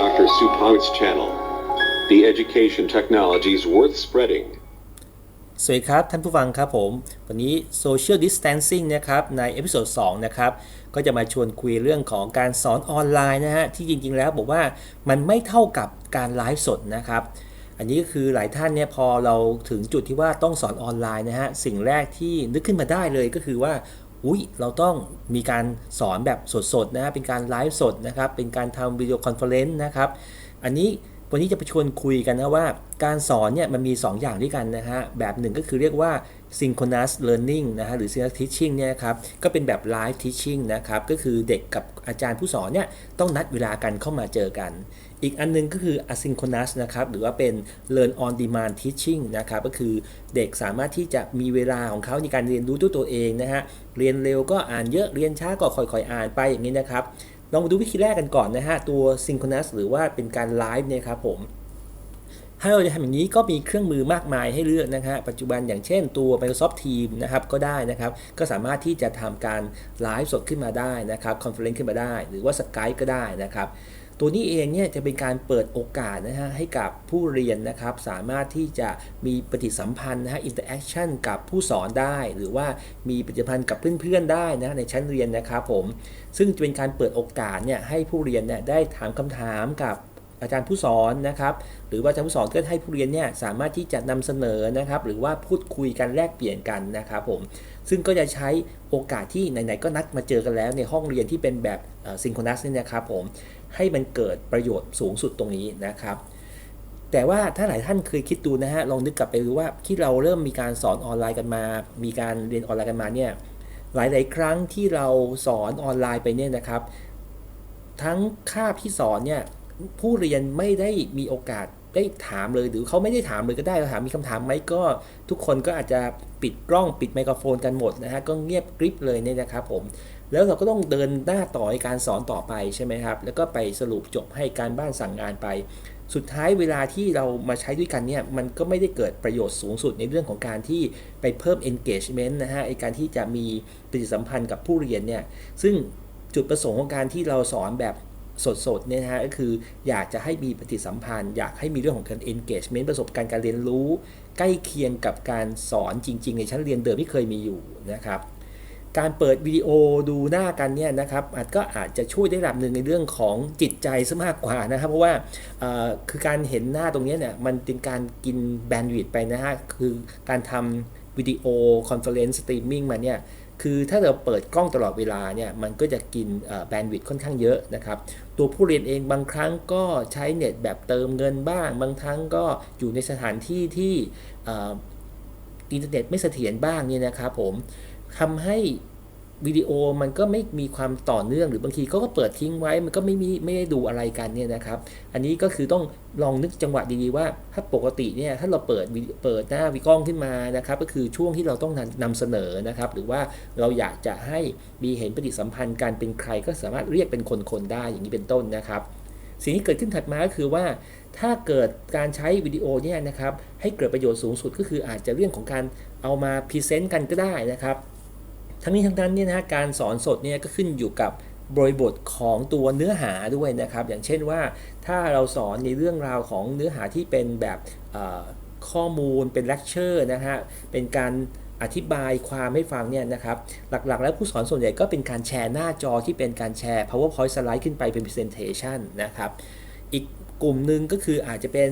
Dr. Supamit's channel. The education technologies worth spreading. สวัสดีครับ ท่านผู้ฟังครับผม วันนี้ Social Distancing นะครับในเอพิโซด2นะครับ ก็จะมาชวนคุยเรื่องของการสอนออนไลน์นะฮะ ที่จริง ๆ แล้วบอกว่ามันไม่เท่ากับการไลฟ์สดนะครับ อันนี้ก็คือหลายท่านเนี่ยพอเราถึงจุดที่ว่าต้องสอนออนไลน์นะฮะ สิ่งแรกที่นึกขึ้นมาได้เลยก็คือว่า อุ้ยเราต้องมีการสอนแบบสดๆนะฮะเป็นการไลฟ์สดนะครับ เป็นการทำวิดีโอคอนเฟอเรนซ์นะครับ อันนี้วันนี้จะไปชวนคุยกันนะว่าการสอนเนี่ยมันมี 2 อย่างด้วยกันนะฮะ แบบหนึ่งก็คือเรียกว่า synchronous learning นะฮะหรือ synchronous teaching เนี่ยครับก็เป็นแบบ live teaching นะครับ ก็คือเด็กกับอาจารย์ผู้สอนเนี่ยต้องนัดเวลากันเข้ามาเจอกัน อีกอันนึงก็คือ asynchronous นะครับ หรือว่าเป็น learn on demand teaching นะครับ ก็คือเด็กสามารถที่จะมีเวลาของเขาในการเรียนรู้ด้วยตัวเองนะฮะ เรียนเร็วก็อ่านเยอะ เรียนช้าก็ค่อยๆ อ่านไปอย่างนี้นะครับ ลองมาดูวิธีแรกกันก่อนนะฮะ ตัว synchronous หรือว่าเป็นการไลฟ์เนี่ยครับผมถ้าเราจะทำอย่างนี้ก็มีเครื่องมือมากมายให้เลือกนะฮะปัจจุบันอย่างเช่นตัว Microsoft Teams นะครับก็ได้นะครับ ก็สามารถที่จะทำการไลฟ์สดขึ้นมาได้นะครับคอนเฟอเรนซ์ขึ้นมาได้ หรือว่า Skype ก็ได้นะครับ ตัวนี้เองเนี่ยจะเป็นการเปิดโอกาสนะฮะให้กับผู้เรียนนะครับสามารถที่จะมีปฏิสัมพันธ์นะฮะอินเตอร์แอคชั่นกับผู้สอนได้ หรือว่ามีปฏิสัมพันธ์กับเพื่อนๆได้นะในชั้นเรียนนะครับผมซึ่งจะเป็นการเปิดโอกาสเนี่ยให้ผู้เรียนเนี่ยได้ถามคำถามกับอาจารย์ผู้สอนนะครับหรือว่าอาจารย์ผู้สอนก็ให้ผู้เรียนเนี่ยสามารถที่จะนำเสนอนะครับ หรือว่าพูดคุยกันแลกเปลี่ยนกันนะครับผมซึ่งก็จะใช้โอกาสที่ไหนๆก็นัดมาเจอกันแล้วในห้องเรียนที่เป็นแบบซิงโครนัสเนี่ยนะครับผม ให้มันเกิดประโยชน์สูงสุดตรงนี้นะครับ แต่ว่าถ้าหลายท่านเคยคิดดูนะฮะลองนึกกลับไปดูว่าที่เราเริ่มมีการสอนออนไลน์กันมา มีการเรียนออนไลน์กันมาเนี่ยหลาย ๆ ครั้งที่เราสอนออนไลน์ไปเนี่ยนะครับ ทั้งคาบที่สอนเนี่ยผู้เรียนไม่ได้มีโอกาสได้ถามเลยหรือเขาไม่ได้ถามเลยก็ได้เราถามมีคำถามไหมก็ ทุกคนก็อาจจะปิดกล้องปิดไมโครโฟนกันหมดนะฮะก็เงียบกริบเลยเนี่ยนะครับผม แล้วเราก็ต้องเดินหน้าต่อในการสอนต่อไปใช่ไหมครับ แล้วก็ไปสรุปจบให้การบ้านสั่งงานไป สุดท้ายเวลาที่เรามาใช้ด้วยกันเนี่ยมันก็ไม่ได้เกิดประโยชน์สูงสุดในเรื่องของการที่ไปเพิ่ม engagement นะฮะไอการที่จะมีปฏิสัมพันธ์กับผู้เรียนเนี่ยซึ่งจุดประสงค์ของการที่เราสอนแบบสดๆเนี่ยนะฮะก็คืออยากจะให้มีปฏิสัมพันธ์ อยากให้มีเรื่องของการ engagement ประสบการณ์การเรียนรู้ ใกล้เคียงกับการสอนจริง ๆ ในชั้นเรียนเดิมที่เคยมีอยู่นะครับ การเปิดวิดีโอดูหน้ากันเนี่ยนะครับอาจก็อาจจะช่วยได้ระดับหนึ่งในเรื่องของจิตใจซะมากกว่านะครับ เพราะว่าคือการเห็นหน้าตรงนี้เนี่ยมันเป็นการกินแบนด์วิดต์ไปนะฮะคือการทำวิดีโอคอนเฟอเรนซ์สตรีมมิ่งมาเนี่ยคือถ้าเราเปิดกล้องตลอดเวลาเนี่ยมันก็จะกินแบนด์วิดต์ค่อนข้างเยอะนะครับ ตัวผู้เรียนเองบางครั้งก็ใช้เน็ตแบบเติมเงินบ้าง บางครั้งก็อยู่ในสถานที่ที่อินเทอร์เน็ตไม่เสถียรบ้างเนี่ยนะครับผม ทำให้วิดีโอมันก็ไม่มีความต่อเนื่องหรือบางทีเขาก็เปิดทิ้งไว้ มันก็ไม่มีไม่ได้ดูอะไรกันเนี่ยนะครับ อันนี้ก็คือต้องลองนึกจังหวะดีๆว่า ถ้าปกติเนี่ยถ้าเราเปิดเปิดหน้าวิกล้องขึ้นมานะครับ ก็คือช่วงที่เราต้องนำเสนอนะครับ หรือว่าเราอยากจะให้มีเห็นปฏิสัมพันธ์การเป็นใครก็สามารถเรียกเป็นคนๆได้อย่างนี้เป็นต้นนะครับ สิ่งที่เกิดขึ้นถัดมาก็คือว่าถ้าเกิดการใช้วิดีโอเนี่ยนะครับให้เกิดประโยชน์สูงสุดก็คืออาจจะเรื่องของการเอามาพรีเซนต์กันก็ได้นะครับ ทั้งนี้ทั้งนั้นเนี่ยนะการสอนสดเนี่ยก็ขึ้นอยู่กับบริบทของตัวเนื้อหาด้วยนะครับ อย่างเช่นว่าถ้าเราสอนในเรื่องราวของเนื้อหาที่เป็นแบบข้อมูลเป็นเลคเชอร์นะฮะเป็นการอธิบายความให้ฟังเนี่ยนะครับ หลักๆ แล้วผู้สอนส่วนใหญ่ก็เป็นการแชร์หน้าจอที่เป็นการแชร์ powerpoint slide ขึ้นไปเป็น presentation นะครับ อีกกลุ่มหนึ่งก็คืออาจจะเป็น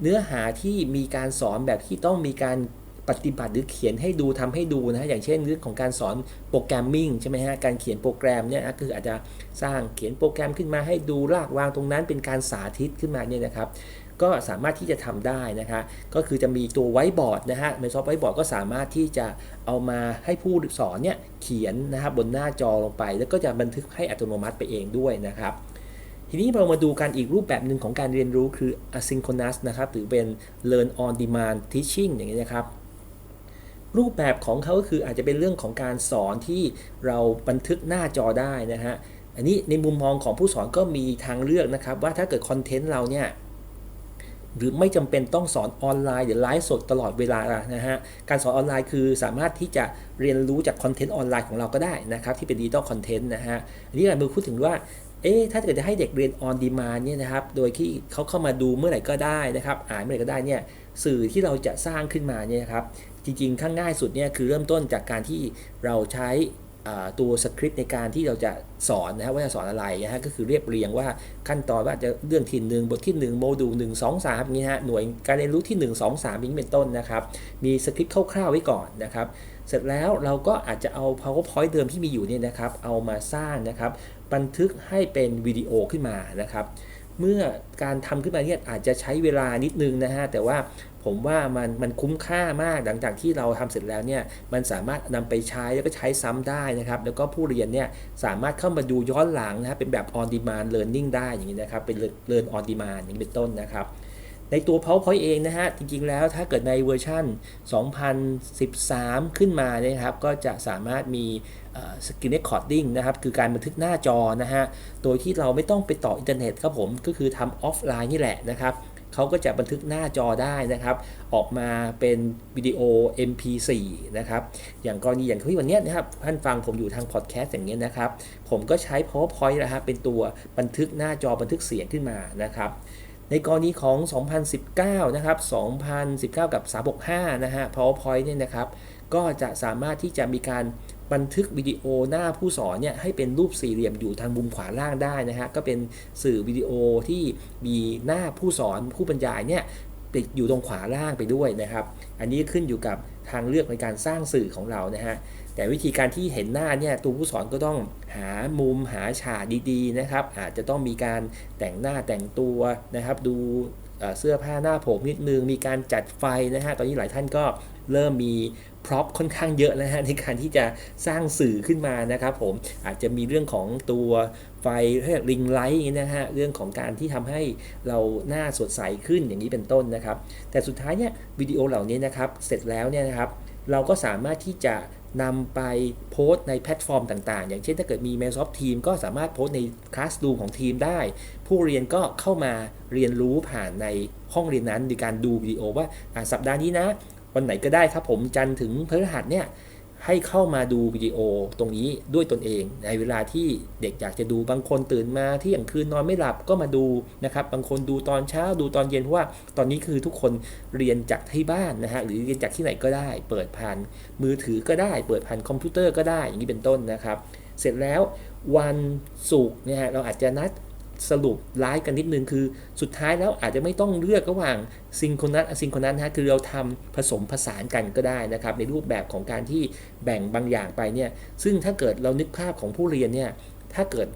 เนื้อหาที่มีการสอนแบบที่ต้องมีการ ปฏิบัติหรือเขียนให้ดูทำให้ดูนะอย่างเช่นเรื่องของการสอนโปรแกรมมิ่งใช่ไหมฮะการเขียนโปรแกรมเนี่ยคืออาจจะสร้างเขียนโปรแกรมขึ้นมาให้ดูรากวางตรงนั้นเป็นการสาธิตขึ้นมาเนี่ยนะครับก็สามารถที่จะทำได้นะคะ ก็คือจะมีตัวไวบอร์ดนะฮะ Microsoft Whiteboard ก็สามารถที่จะเอามาให้ผู้สอนเนี่ยเขียนนะครับบนหน้าจอลงไป แล้วก็จะบันทึกให้อัตโนมัติไปเองด้วยนะครับ ทีนี้เรามาดูกันอีกรูปแบบหนึ่งของการเรียนรู้คือ asynchronous นะครับ หรือเป็น learn on demand teaching อย่างนี้นะครับ รูปแบบของเขาก็คืออาจจะเป็นเรื่องของการสอนที่เราบันทึกหน้าจอได้นะฮะ อันนี้ในมุมมองของผู้สอนก็มีทางเลือกนะครับ ว่าถ้าเกิดคอนเทนต์เราเนี่ยหรือไม่จำเป็นต้องสอนออนไลน์หรือไลฟ์สดตลอดเวลานะฮะ การสอนออนไลน์คือสามารถที่จะเรียนรู้จากคอนเทนต์ออนไลน์ของเราก็ได้นะครับ ที่เป็นดิจิตอลคอนเทนต์นะฮะ อันนี้เราพูดถึงว่าเอ๊ะถ้าเกิดจะให้เด็กเรียน on demand เนี่ยนะครับ โดยที่เขาเข้ามาดูเมื่อไหร่ก็ได้นะครับ อ่านเมื่อไหร่ก็ได้เนี่ย สื่อที่เราจะสร้างขึ้นมาเนี่ยครับ จริงๆข้างง่ายสุดเนี่ยคือเริ่มต้นจากการที่เราใช้ตัวสคริปต์ในการที่เราจะสอนนะครับว่าจะสอนอะไรนะฮะก็คือเรียบเรียงว่าขั้นตอนว่าจะเรื่องที่หนึ่งบทที่ 1 โมดูล1 2 3อย่างนี้ฮะหน่วยการเรียนรู้ที่ 1 2 3อย่างนี้เป็นต้นนะครับมีสคริปต์คร่าวๆไว้ก่อนนะครับเสร็จแล้วเราก็อาจจะเอา powerpoint เดิมที่มีอยู่เนี่ยนะครับเอามาสร้างนะครับบันทึกให้เป็นวิดีโอขึ้นมานะครับเมื่อการทำขึ้นมาเนี่ยอาจจะใช้เวลานิดนึงนะฮะแต่ว่า ผมว่ามันมันคุ้มค่ามากหลังจากที่เราทำเสร็จแล้วเนี่ยมันสามารถนำไปใช้แล้วก็ใช้ซ้ำได้นะครับแล้วก็ผู้เรียนเนี่ยสามารถเข้ามาดูย้อนหลังนะครับเป็นแบบ on demand learning ได้อย่างนี้นะครับเป็น learn on demand อย่างเป็นต้นนะครับในตัว PowerPoint เองนะฮะ จริงๆ แล้วถ้าเกิดในเวอร์ชัน2013 ขึ้นมานะครับ ก็จะสามารถมีสกินเ r คคอร์ดดิ้งนะครับ คือการบันทึกหน้าจอนะฮะ โดยที่เราไม่ต้องไปต่ออินเทอร์เน็ตครับผม ก็คือทำออฟไลน์นี่แหละนะครับ เขาก็จะบันทึกหน้าจอได้นะครับ ออกมาเป็นวิดีโอ MP4 นะครับ อย่างกรณีอย่างที่วันนี้นะครับ ท่านฟังผมอยู่ทางพอดแคสต์อย่างเงี้ยนะครับ ผมก็ใช้ PowerPoint นะครับเป็นตัวบันทึกหน้าจอบันทึกเสียงขึ้นมานะครับในกรณีของ 2019 นะครับ 2019 กับ 365 นะฮะ PowerPoint เนี่ยนะครับ ก็จะสามารถที่จะมีการ บันทึกวิดีโอหน้าผู้สอนเนี่ยให้เป็นรูปสี่เหลี่ยมอยู่ทางมุมขวาล่างได้นะฮะก็เป็นสื่อวิดีโอที่มีหน้าผู้สอนผู้บรรยายเนี่ยติดอยู่ตรงขวาล่างไปด้วยนะครับ อันนี้ขึ้นอยู่กับทางเลือกในการสร้างสื่อของเรานะฮะแต่วิธีการที่เห็นหน้าเนี่ยตัวผู้สอนก็ต้องหามุมหาฉากดีๆนะครับ อาจจะต้องมีการแต่งหน้าแต่งตัวนะครับ ดูเอ่อเสื้อผ้าหน้าผมนิดนึงมีการจัดไฟนะฮะตอนนี้หลายท่านก็ เริ่มมีพร็อพค่อนข้างเยอะนะฮะในการที่จะสร้างสื่อขึ้นมานะครับผมอาจจะมีเรื่องของตัวไฟเรียกริงไลท์นะฮะเรื่องของการที่ทำให้เราหน้าสดใสขึ้นอย่างนี้เป็นต้นนะครับ แต่สุดท้ายเนี่ยวิดีโอเหล่านี้นะครับ เสร็จแล้วเนี่ยนะครับ เราก็สามารถที่จะนำไปโพสต์ในแพลตฟอร์มต่างๆ อย่างเช่นถ้าเกิดมี Microsoft Team ก็สามารถโพสต์ใน Classroom ของทีมได้ ผู้เรียนก็เข้ามาเรียนรู้ผ่านในห้องเรียนนั้นโดยการดูวิดีโอว่าสัปดาห์นี้นะ วันไหนก็ได้ครับผมจันทร์ถึงพฤหัสเนี่ยให้เข้ามาดูวิดีโอตรงนี้ด้วยตนเอง ในเวลาที่เด็กอยากจะดูบางคนตื่นมาที่อย่างคืนนอนไม่หลับก็มาดูนะครับ บางคนดูตอนเช้าดูตอนเย็นเพราะว่าตอนนี้คือทุกคนเรียนจากที่บ้านนะฮะหรือเรียนจากที่ไหนก็ได้ เปิดผ่านมือถือก็ได้ เปิดผ่านคอมพิวเตอร์ก็ได้อย่างนี้เป็นต้นนะครับ เสร็จแล้ววันศุกร์เนี่ยฮะเราอาจจะนัด สรุปไลฟ์กันนิดนึงคือ สุดท้ายแล้วอาจจะไม่ต้องเลือกระหว่างซิงโครนัสอะซิงโครนัสนะฮะคือเราทำผสมผสานกันก็ได้นะครับ ในรูปแบบของการที่แบ่งบางอย่างไปเนี่ยซึ่งถ้าเกิดเรานึกภาพของผู้เรียนเนี่ยถ้าเกิด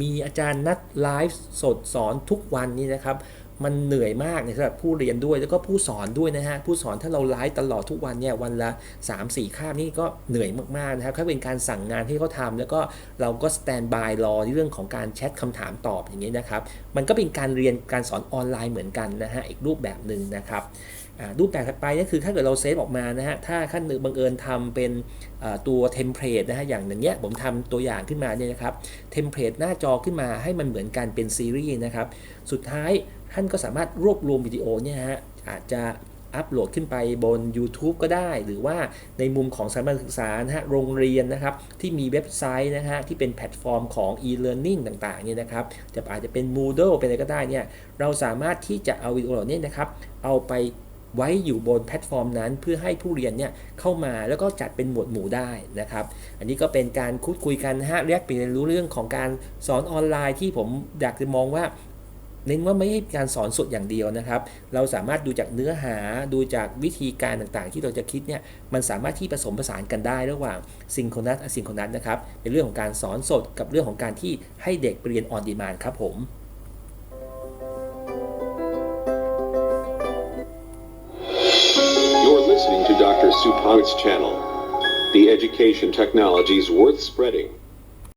มีอาจารย์นัดไลฟ์สดสอนทุกวันนี่นะครับ มันเหนื่อยมากในสำหรับผู้เรียนด้วยแล้วก็ผู้สอนด้วยนะฮะผู้สอนถ้าเราไลฟ์ตลอดทุกวันเนี่ยวันละ 3-4คาบนี่ก็เหนื่อยมากๆนะครับถ้าเป็นการสั่งงานให้เขาทำแล้วก็เราก็สแตนบายรอในเรื่องของการแชทคำถามตอบอย่างนี้นะครับมันก็เป็นการเรียนการสอนออนไลน์เหมือนกันนะฮะอีกรูปแบบหนึ่งนะครับรูปแบบถัดไปก็คือถ้าเกิดเราเซฟออกมานะฮะถ้าขั้นหนึ่งบังเอิญทำเป็นตัวเทมเพลตนะฮะอย่างหนึ่งเนี้ยผมทำตัวอย่างขึ้นมาเนี่ยนะครับเทมเพลตหน้าจอขึ้นมาให้มันเหมือนกันเป็นซีรีส์นะครับสุดท้าย ท่านก็สามารถรวบรวมวิดีโอเนี่ยฮะอาจจะอัปโหลดขึ้นไปบน YouTube ก็ได้ หรือว่าในมุมของสถาบันศึกษานะฮะโรงเรียนนะครับ ที่มีเว็บไซต์นะฮะที่เป็นแพลตฟอร์มของ e-learning ต่างๆเนี่ยนะครับจะอาจจะเป็น Moodle เป็นอะไรก็ได้เนี่ยเราสามารถที่จะเอาวิดีโอเหล่านี้นะครับเอาไปไว้อยู่บนแพลตฟอร์มนั้น เพื่อให้ผู้เรียนเนี่ยเข้ามาแล้วก็จัดเป็นหมวดหมู่ได้นะครับ อันนี้ก็เป็นการคุยคุยกันนะฮะเรียกเปลี่ยนรู้เรื่องของการสอนออนไลน์ที่ผมอยากจะมองว่า เน้นว่าไม่ใช่การสอนสดอย่างเดียวนะครับ เราสามารถดูจากเนื้อหาดูจากวิธีการต่างๆ ที่เราจะคิดเนี่ยมันสามารถที่ผสมผสานกันได้ระหว่างซิงโครนัสอะซิงโครนัสนะครับเป็นเรื่องของการสอนสดกับเรื่องของการที่ให้เด็กเรียนออนดีมานครับผม Dr. Supang's channel. The education technologies worth spreading.